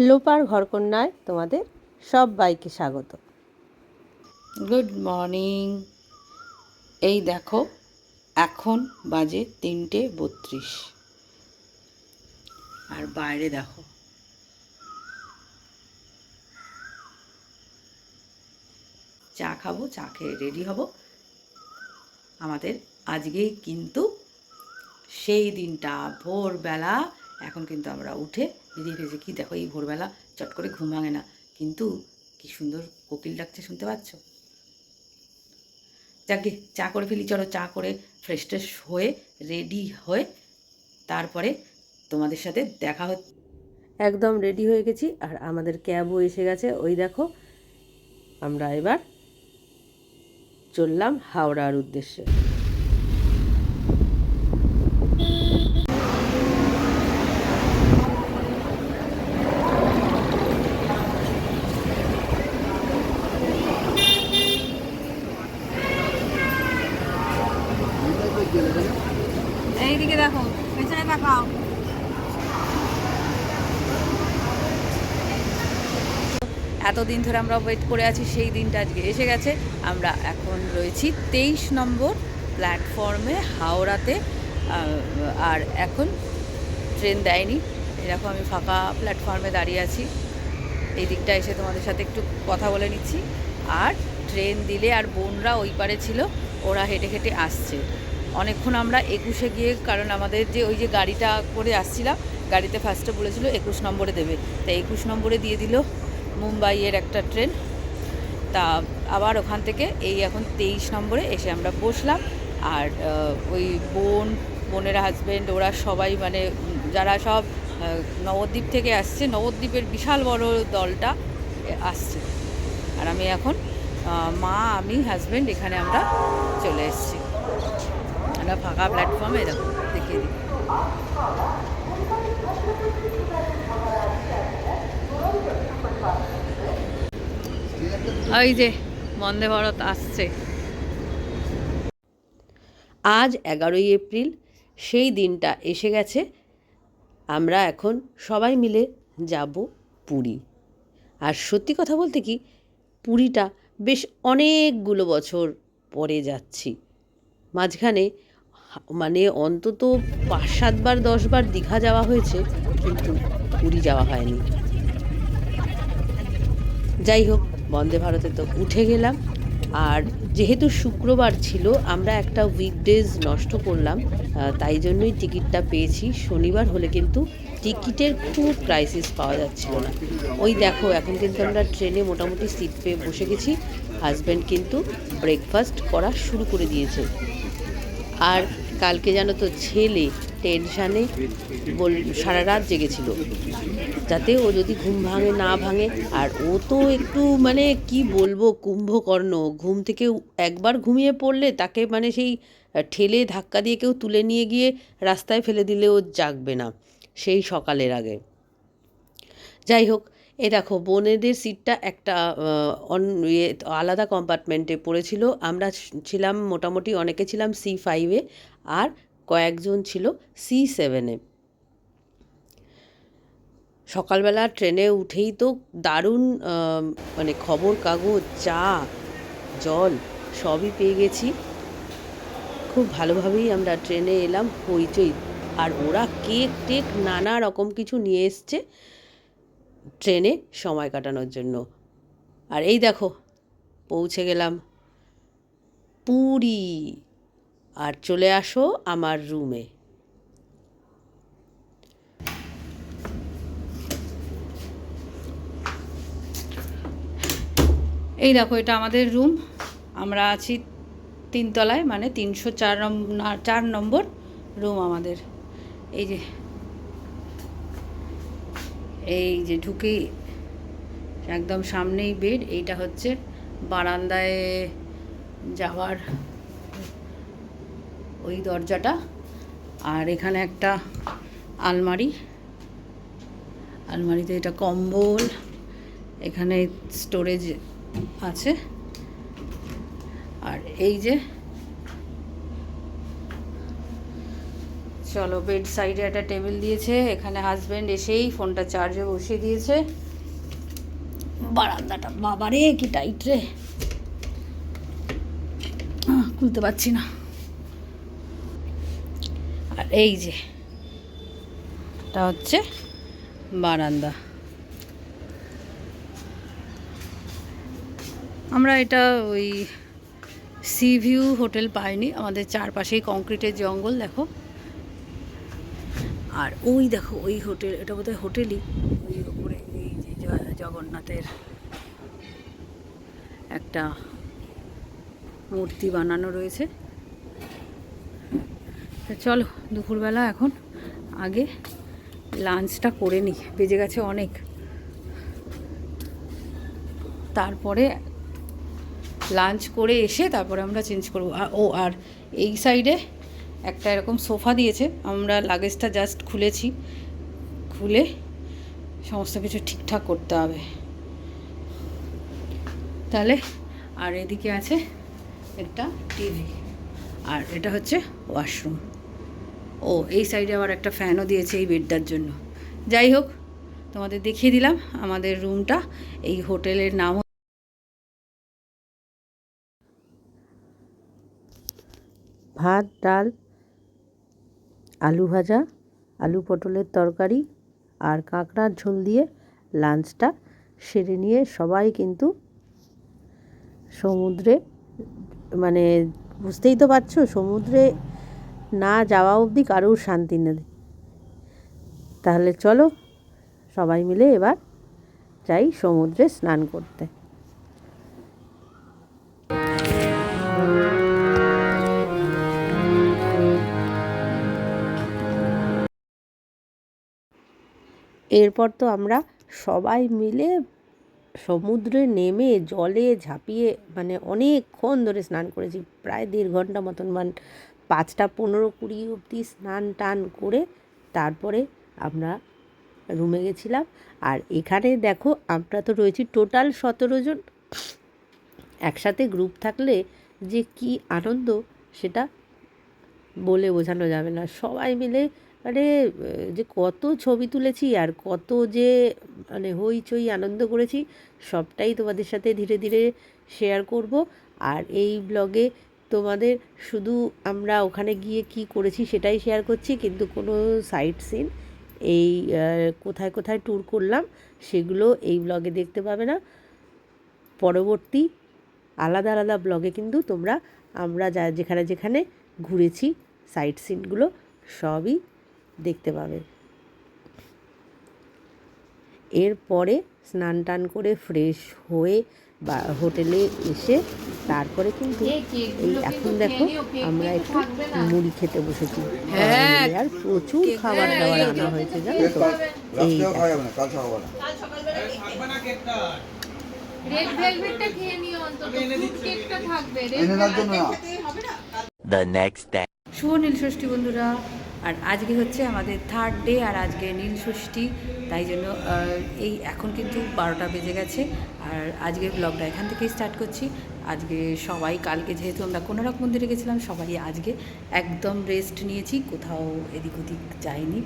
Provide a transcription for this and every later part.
লোপার ঘরকন্যায় তোমাদের সব বাইকে স্বাগত। গুড মর্নিং এই দেখো, এখন বাজে তিনটে বত্রিশ। আর বাইরে দেখো। চা খাব, চা খেয়ে রেডি হব। আমাদের আজকেই কিন্তু সেই দিনটা, ভোরবেলা এখন কিন্তু আমরা উঠে বেরিয়ে ফেলেছি কি দেখো, এই ভোরবেলা চট করে ঘুম ভাঙে না। কিন্তু কি সুন্দর কোকিল ডাকছে, শুনতে পাচ্ছ? যাকে চা করে ফেলি, চলো চা করে ফ্রেশ ট্রেশ হয়ে রেডি হয়ে তারপরে তোমাদের সাথে দেখা হচ্ছে। একদম রেডি হয়ে গেছি, আর আমাদের ক্যাবও এসে গেছে। ওই দেখো, আমরা এবার চললাম হাওড়ার উদ্দেশ্যে। এতদিন ধরে আমরা ওয়েট করে আছি, সেই দিনটা আজকে এসে গেছে। আমরা এখন রয়েছি তেইশ নম্বর প্ল্যাটফর্মে হাওড়াতে। আর এখন ট্রেন দেয়নি। এরকম আমি ফাঁকা প্ল্যাটফর্মে দাঁড়িয়ে আছি। এই দিকটা এসে তোমাদের সাথে একটু কথা বলে নিচ্ছি। আর ট্রেন দিলে আর বোনরা ওই পারে ছিল, ওরা হেঁটে হেঁটে আসছে। অনেকক্ষণ আমরা একুশে গিয়ে, কারণ আমাদের যে ওই যে গাড়িটা করে আসছিলাম, গাড়িতে ফার্স্টে বলেছিল একুশ নম্বরে দেবে। তাই একুশ নম্বরে দিয়ে দিল। মুম্বাইয়ের একটা ট্রেন। তা আবার ওখান থেকে এই এখন তেইশ নম্বরে এসে আমরা বসলাম। আর ওই বোন, বোনের হাজব্যান্ড ওরা সবাই মানে যারা সব নবদ্বীপ থেকে আসছে, নবদ্বীপের বিশাল বড় দলটা আসছে। আর আমি এখন মা, আমি হাজব্যান্ড এখানে আমরা চলে এসেছি। আমরা ফাঁকা প্ল্যাটফর্মে এরকম দেখিয়ে দিই। ওই যে, বন্দে ভারত আসছে। আজ এগারোই এপ্রিল, সেই দিনটা এসে গেছে। আমরা এখন সবাই মিলে যাব পুরী। আর সত্যি কথা বলতে কি, পুরীটা বেশ অনেকগুলো বছর পরে যাচ্ছি। মাঝখানে মানে অন্তত পাঁচ সাতবার দশবার দীঘা যাওয়া হয়েছে, কিন্তু পুরী যাওয়া হয়নি। যাই হোক বন্দে ভারতে তো উঠে গেলাম। আর যেহেতু শুক্রবার ছিল, আমরা একটা উইকডেজ নষ্ট করলাম তাই জন্যই টিকিটটা পেয়েছি। শনিবার হলে কিন্তু টিকিটের খুব ক্রাইসিস পাওয়া যাচ্ছিল না। ওই দেখো, এখন কিন্তু আমরা ট্রেনে মোটামুটি সিট পেয়ে বসে গেছি। হাজব্যান্ড কিন্তু ব্রেকফাস্ট করা শুরু করে দিয়েছে। আর কালকে জানো তো ছেলে টেনশানে বল সারা রাত জেগেছিল। যাতে ও যদি ঘুম ভাঙে, না ভাঙে, আর ও তো একটু মানে কি বলব, কুম্ভকর্ণ। ঘুম থেকে একবার ঘুমিয়ে পড়লে তাকে মানে সেই ঠেলে ধাক্কা দিয়ে কেউ তুলে নিয়ে গিয়ে রাস্তায় ফেলে দিলে ও জাগবে না, সেই সকালের আগে। যাই হোক, এ দেখো, বোনেদের সিটটা একটা ইয়ে আলাদা কম্পার্টমেন্টে পড়েছিল। আমরা ছিলাম, মোটামুটি অনেকে ছিলাম সি ফাইভে আর কয়েকজন ছিল সি সেভেনে সকালবেলা ট্রেনে উঠেই তো দারুণ মানে খবর, কাগজ, চা, জল সবই পেয়ে গেছি। খুব ভালোভাবেই আমরা ট্রেনে এলাম, হইচই। আর ওরা কেক টেক নানা রকম কিছু নিয়ে এসছে ট্রেনে সময় কাটানোর জন্য। আর এই দেখো, পৌঁছে গেলাম পুরী। আর চলে আসো আমার রুমে। এই দেখো, এটা আমাদের রুম। আমরা আছি তিনতলায় মানে তিনশো চার নম্বর চার নম্বর রুম আমাদের। এই যে এই যে ঢুকেই একদম সামনেই বেড, এইটা হচ্ছে বারান্দায় যাওয়ার ওই দরজাটা। আর এখানে একটা আলমারি। আলমারিতে এটা কম্বল। এখানে স্টোরেজ আছে। আর এই যে চলো বেড সাইডে একটা টেবিল দিয়েছে। এখানে হাজবেন্ড এসেই ফোনটা চার্জে বসিয়ে দিয়েছে। বারান্দাটা, বাবারে, কি টাইট রে। খুলতে পারছি না। এই যে, এটা হচ্ছে বারান্দা। আমরা এটা ওই সি ভিউ হোটেল পাইনি, আমাদের চারপাশেই কংক্রিটের জঙ্গল, দেখো। আর ওই দেখো, ওই হোটেল, এটা বোধহয় হোটেলই। ওই উপরে এই যে জগন্নাথের একটা মূর্তি বানানো রয়েছে। তা চলো, দুপুরবেলা এখন আগে লাঞ্চটা করে নিই। বেজে গেছে অনেক। তারপরে লাঞ্চ করে এসে তারপরে আমরা চেঞ্জ করব। ও, আর এই সাইডে একটা এরকম সোফা দিয়েছে। আমরা লাগেজটা জাস্ট খুলেছি। খুলে সমস্ত কিছু ঠিকঠাক করতে হবে। তাহলে, আর এদিকে আছে একটা টিভি। আর এটা হচ্ছে ওয়াশরুম। ও, এই সাইডে আবার একটা ফ্যানও দিয়েছে এই বেডটার জন্য। যাই হোক, তোমাদের দেখিয়ে দিলাম আমাদের রুমটা এই হোটেলের নাম ভাত, ডাল, আলু ভাজা, আলু পটলের তরকারি আর কাঁকড়ার ঝোল দিয়ে লাঞ্চটা সেরে নিয়ে সবাই কিন্তু সমুদ্রে মানে বুঝতেই তো পারছ, সমুদ্রে না যাওয়া অবধি কারোর শান্তি নেই। তাহলে চলো সবাই মিলে এবার যাই সমুদ্রে স্নান করতে। এরপর তো আমরা সবাই মিলে সমুদ্রে নেমে জলে ঝাঁপিয়ে মানে অনেকক্ষণ ধরে স্নান করেছি, প্রায় দেড় ঘণ্টা মতন মান পাঁচটা পনেরো কুড়ি অবধি স্নান টান করে তারপরে আমরা রুমে গেছিলাম। আর এখানে দেখো আমরা তো রয়েছি টোটাল সতেরো জন। একসাথে গ্রুপ থাকলে যে কি আনন্দ সেটা বলে বোঝানো যাবে না। সবাই মিলে মানে যে কত ছবি তুলেছি আর কত যে মানে হইচই আনন্দ করেছি, সবটাই তোমাদের সাথে ধীরে ধীরে শেয়ার করব। আর এই ব্লগে তোমাদের শুধু আমরা ওখানে গিয়ে কি করেছি সেটাই শেয়ার করছি, কিন্তু কোনো সাইট সিন এই কোথায় কোথায় ট্যুর করলাম সেগুলো এই ব্লগে দেখতে পাবে না। পরবর্তী আলাদা আলাদা ব্লগে কিন্তু তোমরা, আমরা যা যেখানে যেখানে ঘুরেছি সাইট সিনগুলো সবই দেখতে পাবে। এরপরে স্নান টান করে ফ্রেশ হয়ে বা হোটেলে এসে তারপরে কিন্তু এই এখন দেখো আমরা একটু মুড়ি খেতে বসেছি। হ্যাঁ, আর প্রচুর খাবার দাবার আনা হয়েছে জানো তো? এই রাত্রে দেখো। খাওয়া যাবে না কাল সকালবেলা। রেড ভেলভেটটা খেয়ে নিও। অন্তত ফ্রুট কেকটা থাকবে রেড এনে দেওয়ার জন্য না। the next day. শুভ নীলষষ্ঠী বন্ধুরা। আর আজকে হচ্ছে আমাদের থার্ড ডে আর আজকে নীল ষষ্ঠী, তাই জন্য এই এখন কিন্তু বারোটা বেজে গেছে। আর আজকে ব্লগটা এখান থেকেই স্টার্ট করছি। আজকে সবাই, কালকে যেহেতু আমরা কোনারক মন্দিরে গেছিলাম, সবাই আজকে একদম রেস্ট নিয়েছি। কোথাও এদিক ওদিক যাইনি।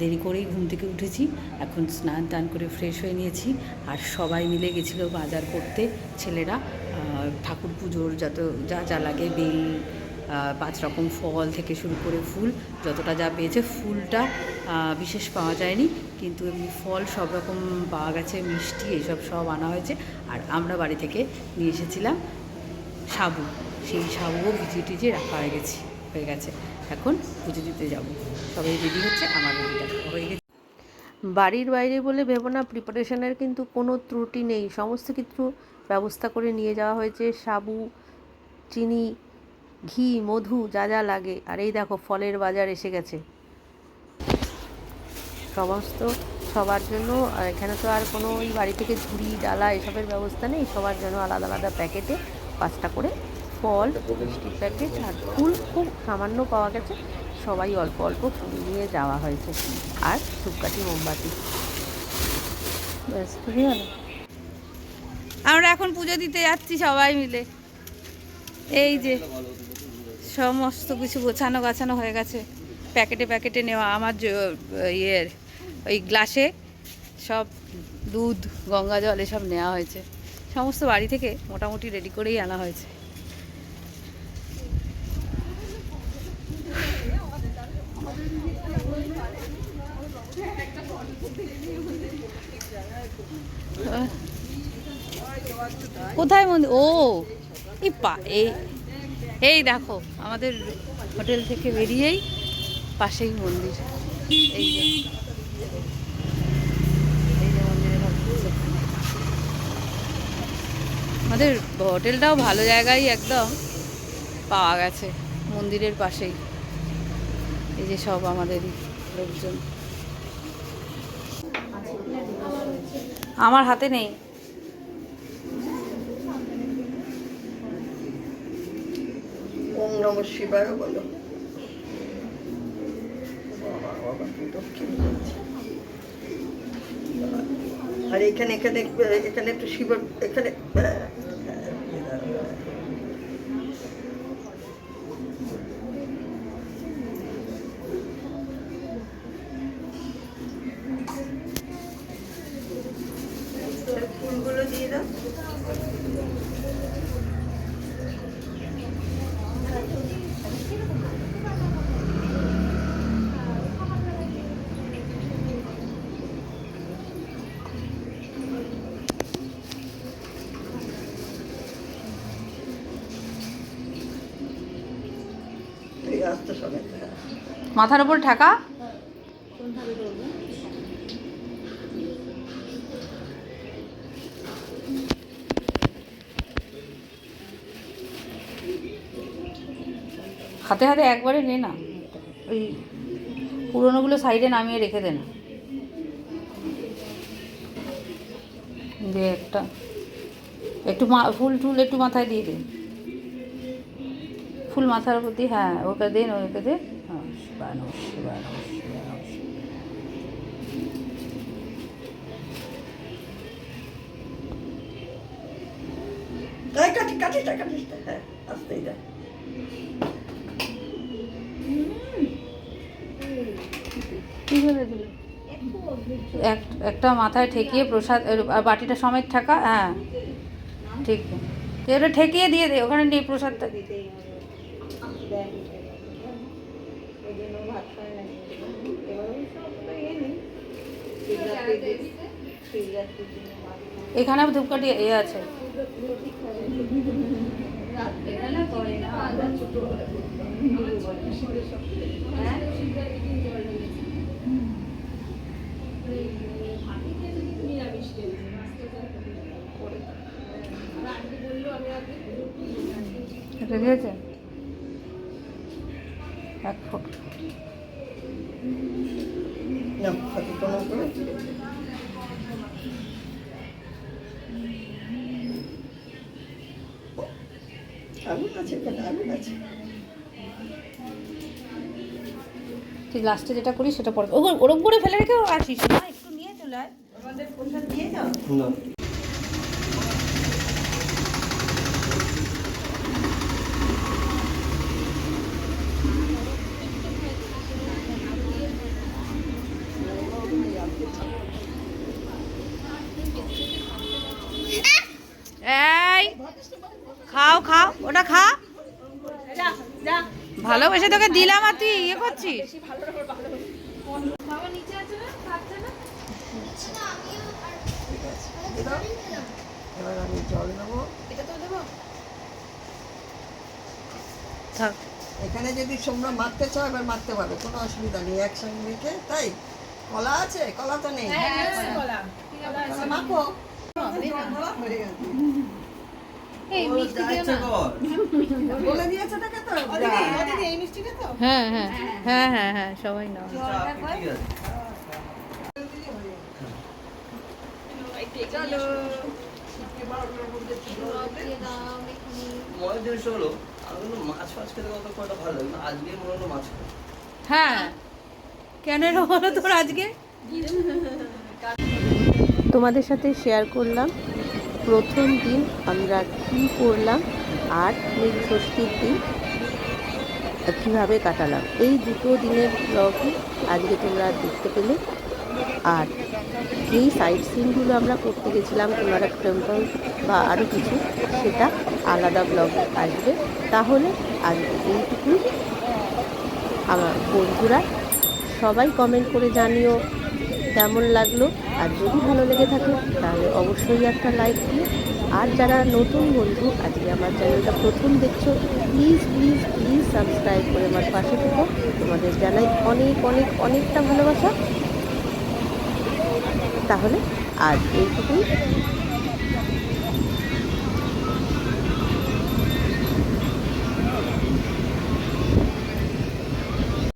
দেরি করেই ঘুম থেকে উঠেছি। এখন স্নান টান করে ফ্রেশ হয়ে নিয়েছি। আর সবাই মিলে গেছিল বাজার করতে, ছেলেরা। ঠাকুর পুজোর যত যা যা লাগে, বেল পাঁচ রকম ফল থেকে শুরু করে ফুল, যতটা যা পেয়েছে ফুলটা বিশেষ পাওয়া যায়নি। কিন্তু এমনি ফল সব রকম পাওয়া গেছে, মিষ্টি এইসব সব আনা হয়েছে। আর আমরা বাড়ি থেকে নিয়ে এসেছিলাম সাবু। সেই সাবুও ভিজিয়ে টিজিয়ে রাখা হয়ে গেছে হয়ে গেছে। এখন পুজো দিতে যাব। সবাই রেডি হচ্ছে, আমার রেডিটা হয়ে গেছে। বাড়ির বাইরে বলে ভেবো না, প্রিপারেশনের কিন্তু কোনো ত্রুটি নেই। সমস্ত কিছু ব্যবস্থা করে নিয়ে যাওয়া হয়েছে, সাবু, চিনি ঘি, মধু, যা যা লাগে। আর এই দেখো, ফলের বাজার এসে গেছে। সমস্ত সবার জন্য এখানে তো আর কোনো ওই বাড়ি থেকে ঝুড়ি, ডালা এসবের ব্যবস্থা নেই। সবার জন্য আলাদা আলাদা প্যাকেটে পাঁচটা করে ফল মিষ্টির প্যাকেট আর ফুল খুব সামান্য পাওয়া গেছে। সবাই অল্প অল্প ফুল নিয়ে যাওয়া হয়েছে। আর ধূপকাঠি, মোমবাতি। আমরা এখন পুজো দিতে যাচ্ছি সবাই মিলে। এই যে। সমস্ত কিছু গোছানো গাছানো হয়ে গেছে। প্যাকেটে প্যাকেটে নেওয়া আমার ইয়ের ওই গ্লাসে সব দুধ, গঙ্গা জল এসব নেওয়া হয়েছে। সমস্ত বাড়ি থেকে মোটামুটি রেডি করেই আনা হয়েছে। কোথায় মন্দির ও, এই পা এই এই দেখো, আমাদের হোটেল থেকে বেরিয়েই পাশেই মন্দির। এই যে আমাদের হোটেলটাও ভালো জায়গায় একদম পাওয়া গেছে, মন্দিরের পাশেই। এই যে সব আমাদেরই লোকজন। আমার হাতে নেই। নম শিবায় বলো। আর এখানে এখানে এখানে একটু শিব এখানে ফুলগুলো দিয়ে দাও এই আস্তে সমেত হ্যাঁ মাথার ওপর ঠাকা। হাতে হাতে একবারে নে না। ওই পুরোনোগুলো সাইডে নামিয়ে রেখে দে না। দে একটা। একটু ফুল টুল একটু মাথায় দিয়ে দে। ফুল মাথার প্রতি হ্যাঁ ওকে দিন ওকে দে। শিবায় হ্যাঁ একটা মাথায় ঠেকিয়ে প্রসাদ বাটিটা সমেত ঠাকা হ্যাঁ ঠিক। এটা ঠেকিয়ে দিয়ে দে, ওখানে নেই প্রসাদটা। এখানে ধূপকাঠি এ আছে। এটা দিয়েছে? এক ফুট। না আগুন আছে আগুন আছে। তুই লাস্টে যেটা করিস সেটা পরে ওরকম করে ফেলে রেখে আসিস না? একটু নিয়ে চলে আয়। আমাদের প্রসাদ দিয়ে যাও? এই, খাও খাও, ওটা খা। ভালোবেসে তোকে দিলাম আর তুই ইয়ে করছিস। এখানে যদি সোমরা মারতে চাও, এবার মারতে পারবে কোনো অসুবিধা নেই, একসঙ্গে তাই? কলা আছে? কলা তো নেই। মাখো? হয়ে হ্যাঁ। হ্যাঁ হ্যাঁ। হ্যাঁ সবাই জিনিস হলো। আমি মাছ ফাছ খেতে কত কটা ভালো লাগে? আজকে মনে হলো মাছ। হ্যাঁ। কেন হলো তোর আজকে? তোমাদের সাথে শেয়ার করলাম। প্রথম দিন আমরা কী করলাম, আর নীল ষষ্ঠীর দিন কীভাবে কাটালাম। এই দুটো দিনের ব্লগই আজকে তোমরা দেখতে পেলে। আর এই সাইট সিনগুলো আমরা করতে গেছিলাম কোনারক টেম্পল বা আরও কিছু, সেটা আলাদা ব্লগ আসবে। তাহলে আজকে এইটুকুই। আমার বন্ধুরা সবাই কমেন্ট করে জানিও কেমন লাগল। আর যদি ভালো লেগে থাকে, তাহলে অবশ্যই একটা লাইক দিও। আর যারা নতুন বন্ধু, আজকে আমার চ্যানেলটা প্রথম দেখছ প্লিজ প্লিজ প্লিজ সাবস্ক্রাইব করে আমার পাশে থেকো। তোমাদের জানাই অনেক অনেক, অনেকটা ভালোবাসা। তাহলে আজ এইটুকুই।